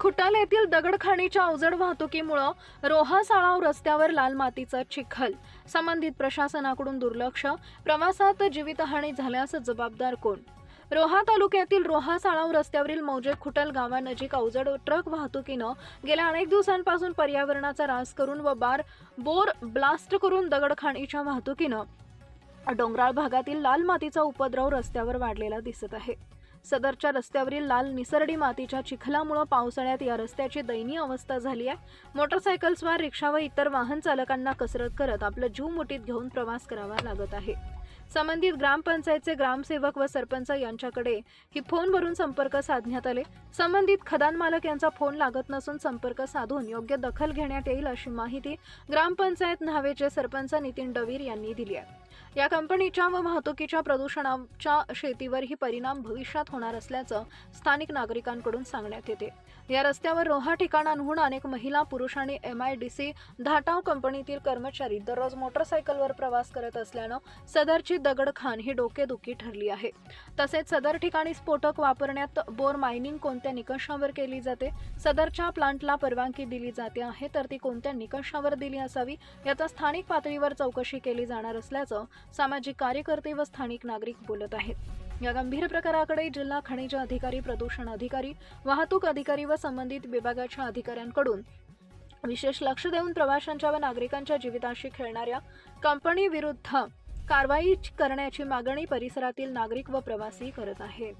खुटाल येथील दगडखाणीच्या अवजड वाहतुकीमुळं रोहा साळाव रस्त्यावर लाल मातीचा चिखल. संबंधित प्रशासनाकडून दुर्लक्ष. प्रवासात जीवितहानी झाल्यास जबाबदार कोण? रोहा तालुक्यातील रोहा साळाव रस्त्यावरील मौजे खुटल गावानजीक अवजड ट्रक वाहतुकीनं गेल्या अनेक दिवसांपासून पर्यावरणाचा रास करून व बार बोर ब्लास्ट करून दगडखाणीच्या वाहतुकीनं डोंगराळ भागातील लाल मातीचा उपद्रव रस्त्यावर वाढलेला दिसत आहे. सदरच्या रस्त्यावरील लाल निसरडी मातीच्या चिखलामुळे पावसाळ्यात या रस्त्याची दयनीय अवस्था झाली आहे. मोटरसायकल्सवर रिक्षा व इतर वाहन चालकांना कसरत करत आपलं जीव मुठीत घेऊन प्रवास करावा लागत आहे. संबंधित ग्रामपंचायतचे ग्रामसेवक व सरपंच यांच्याकडे ही फोनवरून संपर्क साधण्यात आले. संबंधित खदान मालक यांचा फोन लागत नसून संपर्क साधून योग्य दखल घेण्यात येईल अशी माहिती ग्रामपंचायत न्हावेचे सरपंच नितीन डवीर यांनी दिली आहे. या कंपनीच्या व वाहतुकीच्या प्रदूषणाच्या शेतीवरही परिणाम भविष्यात होणार असल्याचं स्थानिक नागरिकांकडून सांगण्यात येते. या रस्त्यावर रोहा ठिकाणांहून अनेक महिला पुरुष आणि M I D C Dhatav कंपनीतील कर्मचारी दररोज मोटरसायकलवर प्रवास करत असल्यानं सदरची दगडखान ही डोकेदुखी ठरली आहे. तसेच सदर ठिकाणी स्फोटक वापरण्यात बोर मायनिंग कोणत्या निकषावर केली जाते? सदरच्या प्लांटला परवानगी दिली जाते आहे तर ती कोणत्या निकषावर दिली असावी? याचा स्थानिक पातळीवर चौकशी केली जाणार असल्याचं सामाजिक कार्यकर्ते व स्थानिक नागरिक बोलत आहेत. या गंभीर प्रकाराकडे जिल्हा खनिज अधिकारी प्रदूषण अधिकारी वाहतूक अधिकारी व संबंधित विभागाच्या अधिकाऱ्यांकडून विशेष लक्ष देऊन प्रवाशांच्या व नागरिकांच्या जीविताशी खेळणाऱ्या कंपनी विरुद्ध कारवाई करण्याची मागणी परिसरातील नागरिक व प्रवासी करत आहेत.